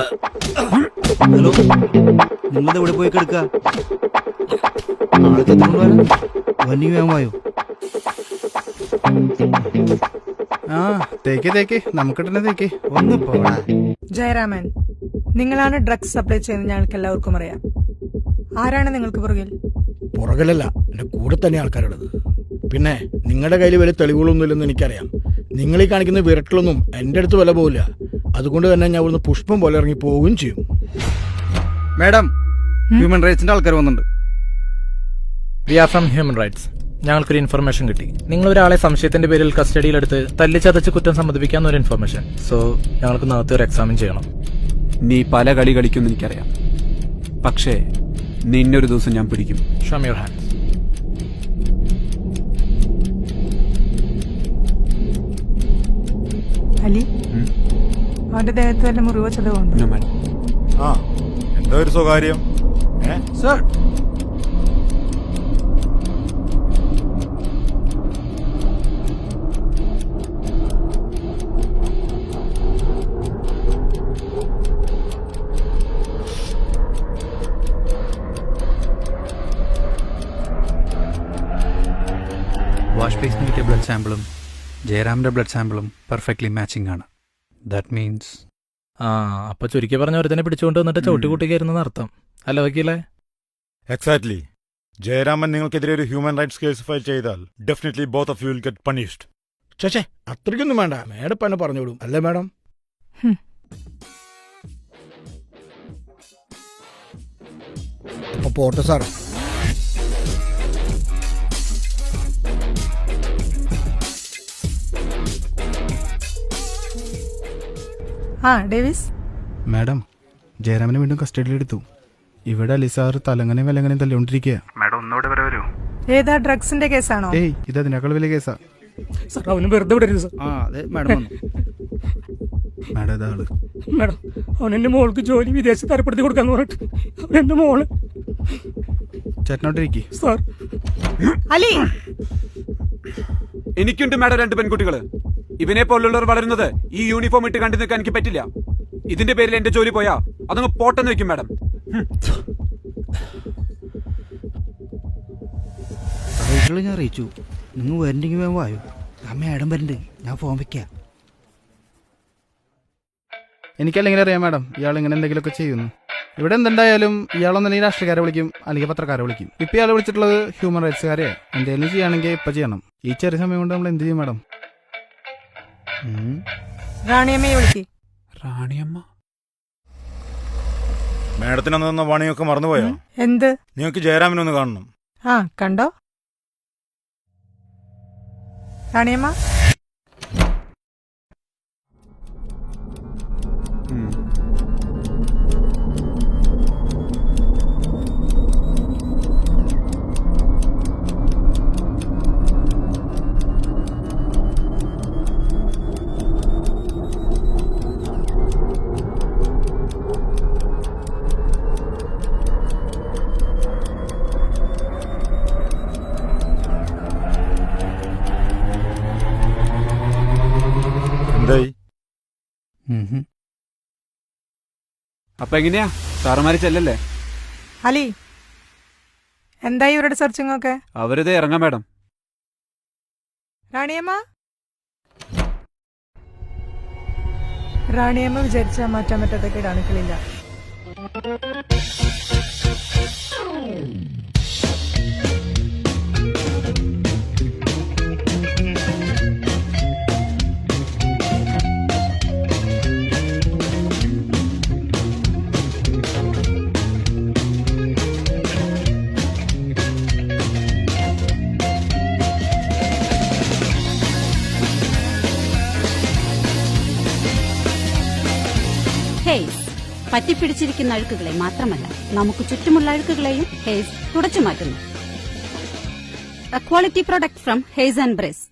Hello നിങ്ങളത് എവിടെ പോയി കിടക്ക? ആളെ തത്തുകൊണ്ടുവരാൻ വന്യ ആ തേക്ക് തേക്ക്. നമുക്കിട്ടെ തേക്ക്. ഒന്ന് പോടാ. ജയരാമൻ നിങ്ങളാണ് ഡ്രഗ്സ് സപ്ലൈ ചെയ്യുന്നത് ഞങ്ങൾക്ക് എല്ലാവർക്കും അറിയാം. ആരാണ് നിങ്ങൾക്ക് പുറകിൽ? പുറകിലല്ല എന്റെ കൂടെ തന്നെ ആൾക്കാരുള്ളത്. പിന്നെ നിങ്ങളുടെ കയ്യിൽ വലിയ തെളിവുകളൊന്നും ഇല്ലെന്ന് എനിക്കറിയാം. നിങ്ങൾ ഈ കാണിക്കുന്ന വിരട്ടിലൊന്നും എന്റെ അടുത്ത് വില പോവില്ല. അതുകൊണ്ട് തന്നെ ഞാൻ ഇവിടുന്ന് പുഷ്പം പോലെ ഇറങ്ങി പോവുകയും ചെയ്യും. മാഡം ഹ്യൂമൻ റൈറ്റ്സിന്റെ ആൾക്കാർ വന്നിട്ടുണ്ട്. We are from human rights ഞങ്ങൾക്കൊരു ഇൻഫർമേഷൻ കിട്ടി. നിങ്ങൾ ഒരാളെ സംശയത്തിന്റെ പേരിൽ കസ്റ്റഡിയിലെടുത്ത് തല്ലിച്ചതച്ച് കുറ്റം സമ്മതിപ്പിക്കാന്ന് ഒരു ഇൻഫർമേഷൻ സോ ഞങ്ങൾക്ക് നാളത്തെ ഒരു എക്സാമിൻ ചെയ്യണം. നീ പല കളി കളിക്കും എനിക്കറിയാം. പക്ഷേ നിന്നൊരു ദിവസം ഞാൻ പിടിക്കും. ഷം യുവർ ഹാൻഡ് അലി? അവന്റെ ദേഹത്ത് വല്ല മുറിവോ ചതവുണ്ട് No ആ എന്താ ഒരു സ്വകാര്യം? ഏ? സർ. വാഷ് ബേസിന് കിട്ടിയ ബ്ലഡ് സാമ്പിളും ജയറാമിന്റെ ബ്ലഡ് സാമ്പിളും പെർഫെക്റ്റ്ലി മാച്ചിങ് ആണ്. ദാറ്റ് മീൻസ് ആ അപ്പൊ ചുരുക്കി പറഞ്ഞ ഒരുത്തനെ പിടിച്ചുകൊണ്ട് വന്നിട്ട് ചവിട്ടി കൂട്ടിക്കായിരുന്നെന്ന് അർത്ഥം. അല്ല വക്കീലേ? എക്സാക്ട്ലി ജയരാമൻ നിങ്ങൾക്കെതിരെ ഒരു ഹ്യൂമൻ റൈറ്റ്സ് കേസ് ഫയൽ ചെയ്താൽ definitely both of you will get punished ചേച്ചേ അത്രയ്ക്കൊന്നും വേണ്ട. മേഡം ഇപ്പം പറഞ്ഞോളൂ. അല്ലേ മേഡം. അപ്പൊ പോട്ടെ സാർ ആ ഡേവിസ്. മാഡം ജയരാമനെ വീണ്ടും കസ്റ്റഡിയിൽ എടുത്തു. ഇവിടെ അലിസാർ തലങ്ങനെയും വിലങ്ങനെയും തല്ലിക്കൊണ്ടിരിക്കുക മാഡം ഒന്നുകൂടെ വരെ വരൂ. ഏതാ ഡ്രഗ്സിന്റെ കേസാണോ? ഏയ് ഇത് അതിനേക്കാൾ വലിയ കേസാ. സാർ അവന് വെറുതെ വിടരുത് സാർ. ആ അതെ മാഡം വന്നു. മാഡം ഇതാ മാഡം അവൻ മോൾക്ക് ജോലി വിദേശത്ത് തരപ്പെടുത്തി കൊടുക്കാന്ന് പറഞ്ഞിട്ട് അവൻ എന്റെ മോൾ. ചേട്ടനോട്ടിരിക്കി. സാർ. അലി. എനിക്കുണ്ട് മാഡം രണ്ട് പെൺകുട്ടികൾ. ഇവനെ പോലുള്ളവർ വളരുന്നത് ഈ യൂണിഫോം ഇട്ട് കണ്ടു നിൽക്കാൻ എനിക്ക് പറ്റില്ല. ഇതിന്റെ പേരിൽ എന്റെ ജോലി പോയാ അതങ്ങ് പോട്ടെന്ന് വെക്കും മാഡം. ഞാൻ അറിയിച്ചു. നിങ്ങൾ വരണ്ടെങ്കിൽ വേഗം വായോ. അമ്മ ഇടം വരണ്ട് ഞാൻ ഫോൺ വെക്കാം. എനിക്കല്ലെങ്കിൽ അറിയാം മാഡം. ഇയാൾ ഇങ്ങനെ എന്തെങ്കിലുമൊക്കെ ചെയ്യുന്നു. ഇവിടെ എന്തുണ്ടായാലും ഇയാളൊന്നും രാഷ്ട്രീയക്കാരെ വിളിക്കും അല്ലെങ്കിൽ പത്രക്കാരെ വിളിക്കും. ഇപ്പൊ ഇയാൾ വിളിച്ചിട്ടുള്ളത് ഹ്യൂമൻ റൈറ്റ്സുകാരെ എന്തെങ്കിലും ചെയ്യുകയാണെങ്കിൽ ഇപ്പൊ ചെയ്യണം. ഈ ചെറിയ സമയം കൊണ്ട് നമ്മൾ എന്ത് ചെയ്യും മാഡം. റാണിയമ്മയെ വിളിക്ക്. റാണിയമ്മ? മേഡത്തിന് അന്ന് തന്ന പണിയൊക്കെ മറന്നുപോയോ എന്ത്? നിങ്ങൾക്ക് ജയരാമനൊന്ന് കാണണം. ആ കണ്ടോ? റാണിയമ്മ? എന്തായി. അപ്പൊ എങ്ങനെയാ? സാറുമാര് ചെല്ലല്ലേ? അലി എന്തായി ഇവരുടെ സെർച്ചിങ് ഒക്കെ അവരിത് ഇറങ്ങാം മാഡം. റാണിയമ്മ? റാണിയമ്മ വിചാരിച്ചാൽ മാറ്റാൻ പറ്റാത്ത കീടാണുക്കളില്ല പറ്റിപ്പിടിച്ചിരിക്കുന്ന അഴുക്കുകളെ മാത്രമല്ല നമുക്ക് ചുറ്റുമുള്ള അഴുക്കുകളെയും ഹേസ് തുടച്ചു മാറ്റുന്നു. Quality product from Haze and Brace